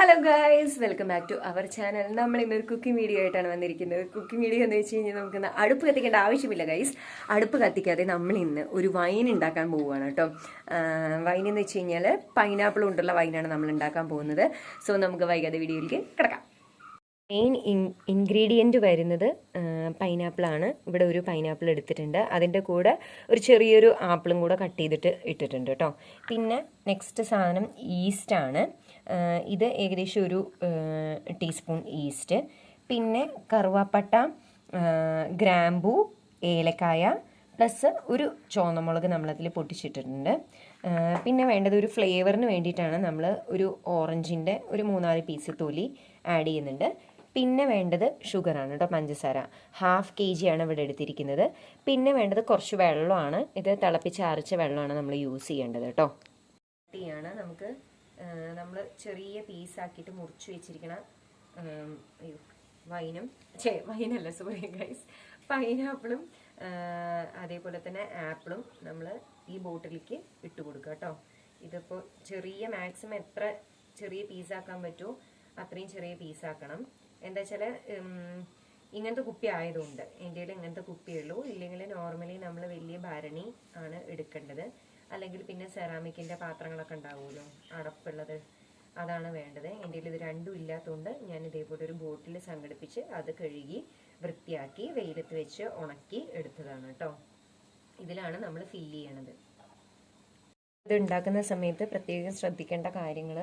Hello guys welcome back to our channel നമ്മൾ ഇന്നൊരു cooking video ആയിട്ടാണ് വന്നിരിക്കുന്നത്. കുക്കിംഗ് വീഡിയോ എന്ന് വെച്ച് കഴിഞ്ഞാൽ നമുക്ക് അടുപ്പ് കത്തിക്കേണ്ട ആവശ്യമില്ല ഗൈസ് അടുപ്പ് കത്തിക്കാതെ നമ്മൾ ഇന്ന് ഒരു വൈൻ ഉണ്ടാക്കാൻ പോവുകയാണ് കേട്ടോ. വൈൻ എന്ന് വെച്ച് കഴിഞ്ഞാൽ പൈനാപ്പിൾ കൊണ്ടുള്ള വൈനാണ് നമ്മൾ ഉണ്ടാക്കാൻ പോകുന്നത്. സോ നമുക്ക് വൈകാതെ വീഡിയോയിലേക്ക് കിടക്കാം. മെയിൻ ഇൻ ഇൻഗ്രീഡിയന്റ് വരുന്നത് പൈനാപ്പിളാണ് ഇവിടെ ഒരു പൈനാപ്പിൾ എടുത്തിട്ടുണ്ട്. അതിന്റെ കൂടെ ഒരു ചെറിയൊരു ആപ്പിളും കൂടെ കട്ട് ചെയ്തിട്ട് ഇട്ടിട്ടുണ്ട് കേട്ടോ. പിന്നെ നെക്സ്റ്റ് സാധനം ഈസ്റ്റാണ് ഇത് ഏകദേശം ഒരു ടീസ്പൂൺ ഈസ്റ്റ്. പിന്നെ കറുവാപ്പട്ട ഗ്രാമ്പൂ ഏലക്കായ പ്ലസ് ഒരു ചുവന്നമുളക് നമ്മളതിൽ പൊട്ടിച്ചിട്ടിട്ടുണ്ട്. പിന്നെ വേണ്ടത് ഒരു ഫ്ലേവറിന് വേണ്ടിയിട്ടാണ് നമ്മൾ ഒരു ഓറഞ്ചിന്റെ ഒരു മൂന്നാൽ പീസ് തൊലി ആഡ് ചെയ്യുന്നുണ്ട്. പിന്നെ വേണ്ടത് ഷുഗറാണ് കേട്ടോ പഞ്ചസാര. ഹാഫ് കെ ജി ആണ് ഇവിടെ എടുത്തിരിക്കുന്നത്. പിന്നെ വേണ്ടത് കുറച്ച് വെള്ളമാണ്. ഇത് തിളപ്പിച്ച് അരച്ച വെള്ളമാണ് നമ്മൾ യൂസ് ചെയ്യേണ്ടത് കേട്ടോ. ആണ് നമുക്ക് നമ്മൾ ചെറിയ പീസാക്കിയിട്ട് മുറിച്ച് വെച്ചിരിക്കണ വൈനും ചേ വൈനല്ല സോറി ഗൈസ് പൈനാപ്പിളും അതേപോലെ തന്നെ ആപ്പിളും നമ്മൾ ഈ ബോട്ടിലേക്ക് ഇട്ട് കൊടുക്കുക കേട്ടോ ഇതിപ്പോൾ ചെറിയ മാക്സിമം എത്ര ചെറിയ പീസാക്കാൻ പറ്റുമോ അത്രയും ചെറിയ പീസാക്കണം എന്താ വെച്ചാൽ ഇങ്ങനത്തെ കുപ്പി ആയതുകൊണ്ട് എന്റെ ഇങ്ങനത്തെ കുപ്പിയുള്ളൂ ഇല്ലെങ്കിൽ നോർമലി നമ്മൾ വലിയ ഭരണി ആണ് എടുക്കേണ്ടത്. അല്ലെങ്കിൽ പിന്നെ സെറാമിക്കിന്റെ പാത്രങ്ങളൊക്കെ ഉണ്ടാവുമല്ലോ അടപ്പുള്ളത്. അതാണ് വേണ്ടത്. എന്റെ ഇത് രണ്ടും ഇല്ലാത്തതുകൊണ്ട് ഞാൻ ഇതേപോലെ ഒരു ബോട്ടിൽ സംഘടിപ്പിച്ച് അത് കഴുകി വൃത്തിയാക്കി വെയിലത്ത് വെച്ച് ഉണക്കി എടുത്തതാണ് കേട്ടോ. ഇതിലാണ് നമ്മൾ ഫില്ല് ചെയ്യണത്. ഇത് ഉണ്ടാക്കുന്ന സമയത്ത് പ്രത്യേകം ശ്രദ്ധിക്കേണ്ട കാര്യങ്ങൾ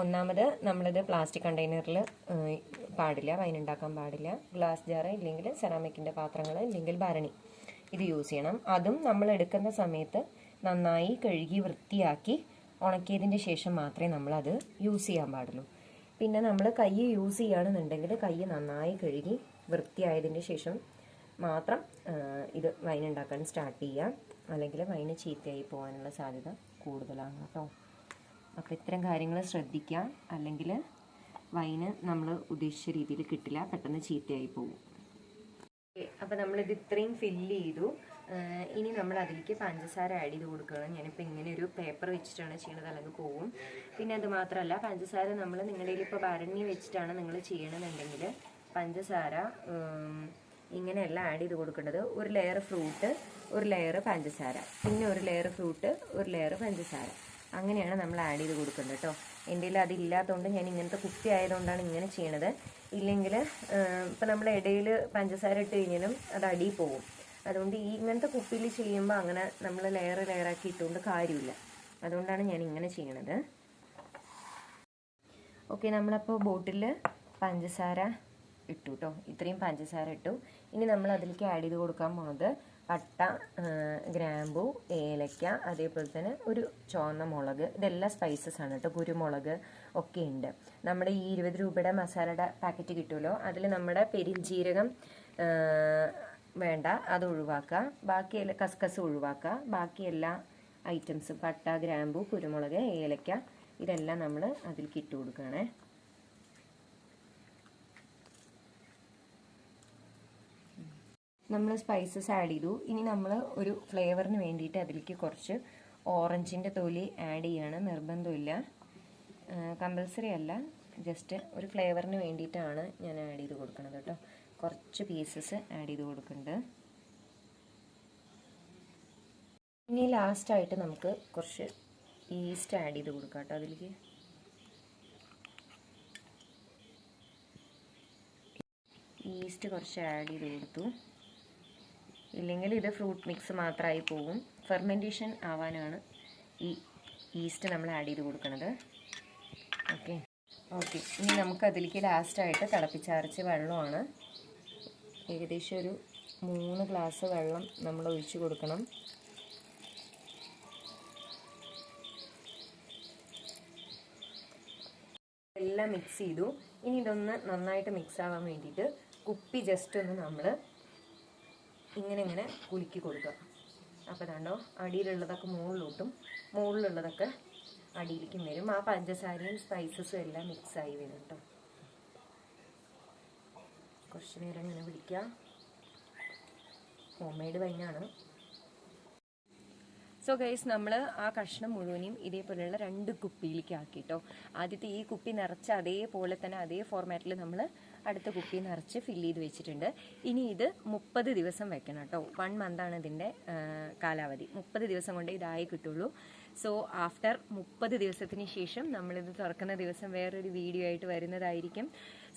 ഒന്നാമത് നമ്മളിത് പ്ലാസ്റ്റിക് കണ്ടെയ്നറിൽ പാടില്ല വൈൻ ഉണ്ടാക്കാൻ പാടില്ല. ഗ്ലാസ് ജാറ് ഇല്ലെങ്കിൽ സെറാമിക്കിന്റെ പാത്രങ്ങൾ ഇല്ലെങ്കിൽ ഭരണി. ഇത് യൂസ് ചെയ്യണം. അതും നമ്മൾ എടുക്കുന്ന സമയത്ത് നന്നായി കഴുകി വൃത്തിയാക്കി ഉണക്കിയതിന്റെ ശേഷം മാത്രമേ നമ്മളത് യൂസ് ചെയ്യാൻ പാടുള്ളൂ. പിന്നെ നമ്മൾ കൈ യൂസ് ചെയ്യുകയാണെന്നുണ്ടെങ്കിൽ കൈ നന്നായി കഴുകി വൃത്തിയായതിന്റെ ശേഷം മാത്രം ഇത് വൈൻ ഉണ്ടാക്കാൻ സ്റ്റാർട്ട് ചെയ്യാം അല്ലെങ്കിൽ വൈന് ചീത്തയായി പോകാനുള്ള സാധ്യത കൂടുതലാണ് കേട്ടോ. അപ്പോൾ ഇത്തരം കാര്യങ്ങൾ ശ്രദ്ധിക്കുക. അല്ലെങ്കിൽ വൈന് നമ്മൾ ഉദ്ദേശിച്ച രീതിയിൽ കിട്ടില്ല. പെട്ടെന്ന് ചീത്തയായി പോകും. അപ്പോൾ നമ്മളിത് ഇത്രയും ഫില്ല് ചെയ്തു. ഇനി നമ്മൾ അതിലേക്ക് പഞ്ചസാര ആഡ് ചെയ്ത് കൊടുക്കണം ഞാനിപ്പോൾ ഇങ്ങനെ ഒരു പേപ്പർ വെച്ചിട്ടാണ് ചെയ്യണത്. അല്ലെങ്കിൽ പോവും. പിന്നെ അത് മാത്രമല്ല പഞ്ചസാര നമ്മൾ നിങ്ങളുടെ ഇപ്പോൾ ഭരണി വെച്ചിട്ടാണ് നിങ്ങൾ ചെയ്യണമെന്നുണ്ടെങ്കിൽ പഞ്ചസാര ഇങ്ങനെയല്ല ആഡ് ചെയ്ത് കൊടുക്കേണ്ടത്. ഒരു ലെയർ ഫ്രൂട്ട് ഒരു ലെയർ പഞ്ചസാര. പിന്നെ ഒരു ലെയർ ഫ്രൂട്ട് ഒരു ലെയർ പഞ്ചസാര. അങ്ങനെയാണ് നമ്മൾ ആഡ് ചെയ്ത് കൊടുക്കുന്നത് കേട്ടോ. എന്റെ കയ്യിൽ അതില്ലാത്തതുകൊണ്ട് ഞാൻ ഇങ്ങനത്തെ കുപ്പി ആയതുകൊണ്ടാണ് ഇങ്ങനെ ചെയ്യണത്. ഇല്ലെങ്കിൽ ഇപ്പം നമ്മൾ ഇടയിൽ പഞ്ചസാര ഇട്ട് കഴിഞ്ഞാലും അത് അടിയിൽ പോകും. അതുകൊണ്ട് ഈ ഇങ്ങനത്തെ കുപ്പിയിൽ ചെയ്യുമ്പോൾ അങ്ങനെ നമ്മൾ ലെയർ ലെയറാക്കി ഇട്ടുകൊണ്ട് കാര്യമില്ല. അതുകൊണ്ടാണ് ഞാൻ ഇങ്ങനെ ചെയ്യണത്. ഓക്കെ നമ്മളപ്പോൾ ബോട്ടിൽ പഞ്ചസാര ഇട്ടു കേട്ടോ. ഇത്രയും പഞ്ചസാര ഇട്ടു. ഇനി നമ്മൾ അതിലേക്ക് ആഡ് ചെയ്ത് കൊടുക്കാൻ പോകുന്നത് പട്ട ഗ്രാമ്പു ഏലക്ക അതേപോലെ തന്നെ ഒരു ചുവന്ന മുളക് ഇതെല്ലാം സ്പൈസസ് ആണ് കേട്ടോ. കുരുമുളക് ഒക്കെ ഉണ്ട്. നമ്മുടെ ഈ ഇരുപത് രൂപയുടെ മസാലയുടെ പാക്കറ്റ് കിട്ടുമല്ലോ? അതിൽ നമ്മുടെ പെരിഞ്ജീരകം വേണ്ട അത് ഒഴിവാക്കുക. ബാക്കി കസ്കസ് ഒഴിവാക്കുക. ബാക്കി എല്ലാ ഐറ്റംസ് പട്ട ഗ്രാമ്പു കുരുമുളക് ഏലക്ക ഇതെല്ലാം നമ്മൾ അതിൽ ഇട്ട് കൊടുക്കുകയാണേ. നമ്മൾ സ്പൈസസ് ആഡ് ചെയ്തു. ഇനി നമ്മൾ ഒരു ഫ്ലേവറിന് വേണ്ടിയിട്ട് അതിലേക്ക് കുറച്ച് ഓറഞ്ചിന്റെ തൊലി ആഡ് ചെയ്യാണ്. നിർബന്ധമില്ല. കമ്പൽസറി അല്ല. ജസ്റ്റ് ഒരു ഫ്ലേവറിന് വേണ്ടിയിട്ടാണ് ഞാൻ ആഡ് ചെയ്ത് കൊടുക്കുന്നത് കേട്ടോ. കുറച്ച് പീസസ് ആഡ് ചെയ്ത് കൊടുക്കുന്നുണ്ട്. ഇനി ലാസ്റ്റായിട്ട് നമുക്ക് കുറച്ച് ഈസ്റ്റ് ആഡ് ചെയ്ത് കൊടുക്കാം കേട്ടോ അതിലേക്ക്. ഈസ്റ്റ് കുറച്ച് ആഡ് ചെയ്ത് കൊടുത്തു. ഇല്ലെങ്കിൽ ഇത് ഫ്രൂട്ട് മിക്സ് മാത്രമായി പോകും ഫെർമെന്റേഷൻ ആവാനാണ് ഈ ഈസ്റ്റ് നമ്മൾ ആഡ് ചെയ്ത് കൊടുക്കുന്നത് ഓക്കെ ഓക്കെ ഇനി നമുക്ക് അതിലേക്ക് ലാസ്റ്റായിട്ട് തിളപ്പിച്ചരച്ച് വെള്ളമാണ്. ഏകദേശം ഒരു മൂന്ന് ഗ്ലാസ് വെള്ളം നമ്മൾ ഒഴിച്ച് കൊടുക്കണം. എല്ലാം മിക്സ് ചെയ്തു. ഇനി ഇതൊന്ന് നന്നായിട്ട് മിക്സ് ആവാൻ വേണ്ടിയിട്ട് കുപ്പി ജസ്റ്റ് ഒന്ന് നമ്മൾ ഇങ്ങനെ ഇങ്ങനെ കുലുക്കി കൊടുക്കുക. അപ്പോൾ കണ്ടോ അടിയിലുള്ളതൊക്കെ മുകളിലോട്ടും മുകളിലുള്ളതൊക്കെ അടിയിലേക്കും വരും. ആ പഞ്ചസാരയും സ്പൈസസും എല്ലാം മിക്സായി വരും കേട്ടോ. കുറച്ച് നേരം ഇങ്ങനെ പിടിക്കുക ഹോം മെയ്ഡ് വൈനാണ് സോ ഗൈസ് നമ്മൾ ആ കഷ്ണം മുഴുവനും ഇതേപോലെയുള്ള രണ്ട് കുപ്പിയിലേക്ക് ആക്കിയിട്ടോ ആദ്യത്തെ ഈ കുപ്പി നിറച്ച് അതേപോലെ തന്നെ അതേ ഫോർമാറ്റിൽ നമ്മൾ അടുത്ത കുപ്പി നിറച്ച് ഫില്ല് ചെയ്ത് വെച്ചിട്ടുണ്ട്. ഇനി ഇത് മുപ്പത് ദിവസം വെക്കണം കേട്ടോ. വൺ മന്താണ് ഇതിന്റെ കാലാവധി. മുപ്പത് ദിവസം കൊണ്ട് ഇതായി കിട്ടുള്ളൂ. സോ ആഫ്റ്റർ മുപ്പത് ദിവസത്തിന് ശേഷം നമ്മളിത് തുറക്കുന്ന ദിവസം വേറൊരു വീഡിയോ ആയിട്ട് വരുന്നതായിരിക്കും.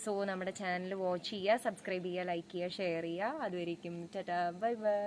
സോ നമ്മുടെ ചാനൽ വാച്ച് ചെയ്യുക സബ്സ്ക്രൈബ് ചെയ്യുക ലൈക്ക് ചെയ്യുക ഷെയർ ചെയ്യുക. അതുവരെയും ടാറ്റാ ബൈ ബൈ